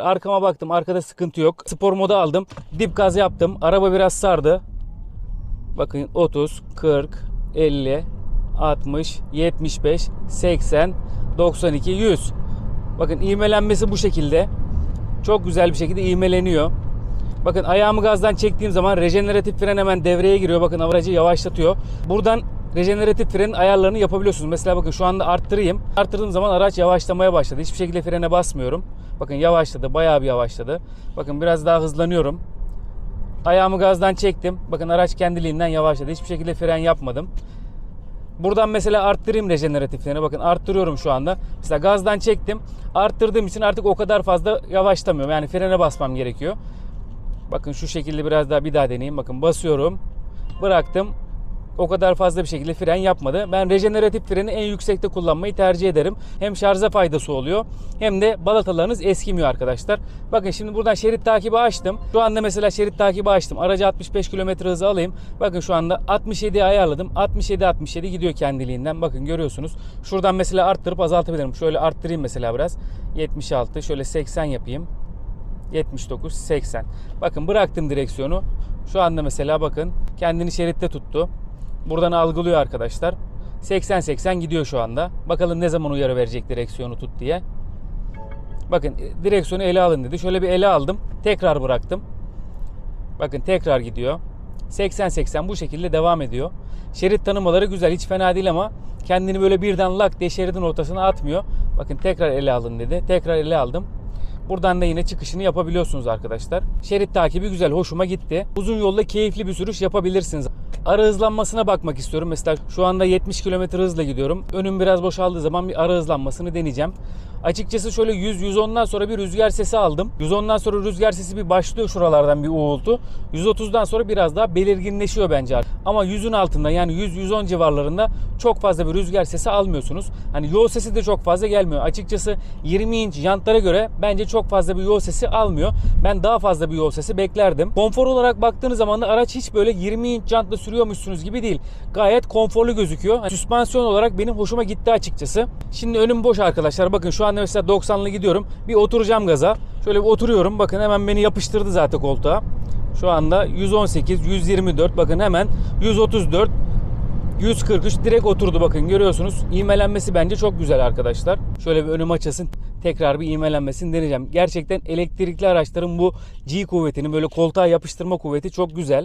Arkama baktım arkada sıkıntı yok. Spor moda aldım. Dip gaz yaptım. Araba biraz sardı. Bakın 30, 40, 50, 60, 75, 80, 92, 100. Bakın ivmelenmesi bu şekilde. Çok güzel bir şekilde ivmeleniyor. Bakın ayağımı gazdan çektiğim zaman rejeneratif fren hemen devreye giriyor. Bakın aracı yavaşlatıyor. Buradan rejeneratif frenin ayarlarını yapabiliyorsunuz. Mesela bakın şu anda arttırayım. Arttırdığım zaman araç yavaşlamaya başladı. Hiçbir şekilde frene basmıyorum. Bakın yavaşladı. Bayağı bir yavaşladı. Bakın biraz daha hızlanıyorum. Ayağımı gazdan çektim. Bakın araç kendiliğinden yavaşladı. Hiçbir şekilde fren yapmadım. Buradan mesela arttırayım rejeneratif freni. Bakın arttırıyorum şu anda. Mesela gazdan çektim. Arttırdığım için artık o kadar fazla yavaşlamıyorum. Yani frene basmam gerekiyor. Bakın şu şekilde biraz daha bir daha deneyeyim. Bakın basıyorum. Bıraktım. O kadar fazla bir şekilde fren yapmadı. Ben rejeneratif freni en yüksekte kullanmayı tercih ederim. Hem şarja faydası oluyor hem de balatalarınız eskimiyor arkadaşlar. Bakın şimdi buradan şerit takibi açtım. Şu anda mesela şerit takibi açtım. Aracı 65 km hızı alayım. Bakın şu anda 67'ye ayarladım. 67-67 gidiyor kendiliğinden. Bakın görüyorsunuz. Şuradan mesela arttırıp azaltabilirim. Şöyle arttırayım mesela biraz. 76 şöyle 80 yapayım. 79 80. Bakın bıraktım direksiyonu. Şu anda mesela bakın kendini şeritte tuttu. Buradan algılıyor arkadaşlar. 80 80 gidiyor şu anda. Bakalım ne zaman uyarı verecek direksiyonu tut diye. Bakın e, direksiyonu ele alın dedi. Şöyle bir ele aldım. Tekrar bıraktım. Bakın tekrar gidiyor. 80-80 bu şekilde devam ediyor. Şerit tanımaları güzel. Hiç fena değil ama kendini böyle birden lak diye şeridin ortasına atmıyor. Bakın tekrar ele alın dedi. Tekrar ele aldım. Buradan da yine çıkışını yapabiliyorsunuz arkadaşlar. Şerit takibi güzel. Hoşuma gitti. Uzun yolda keyifli bir sürüş yapabilirsiniz. Ara hızlanmasına bakmak istiyorum. Mesela şu anda 70 km hızla gidiyorum. Önüm biraz boşaldığı zaman bir ara hızlanmasını deneyeceğim. Açıkçası şöyle 100-110'dan sonra bir rüzgar sesi aldım. 110'dan sonra rüzgar sesi bir başlıyor şuralardan bir uğultu. 130'dan sonra biraz daha belirginleşiyor bence. Ama 100'ün altında yani 100-110 civarlarında çok fazla bir rüzgar sesi almıyorsunuz. Hani yol sesi de çok fazla gelmiyor. Açıkçası 20 inç jantlara göre bence çok fazla bir yol sesi almıyor. Ben daha fazla bir yol sesi beklerdim. Konfor olarak baktığınız zaman da araç hiç böyle 20 inç jantla sürüyormuşsunuz gibi değil. Gayet konforlu gözüküyor. Hani süspansiyon olarak benim hoşuma gitti açıkçası. Şimdi önüm boş arkadaşlar. Bakın şu anda mesela 90'lı gidiyorum. Bir oturacağım gaza. Şöyle bir oturuyorum. Bakın hemen beni yapıştırdı zaten koltuğa. Şu anda 118, 124 bakın hemen 134 143 direkt oturdu bakın görüyorsunuz. İğmelenmesi bence çok güzel arkadaşlar. Şöyle bir önüm açasın. Tekrar bir iğmelenmesini deneyeceğim. Gerçekten elektrikli araçların bu G kuvvetini böyle koltuğa yapıştırma kuvveti çok güzel.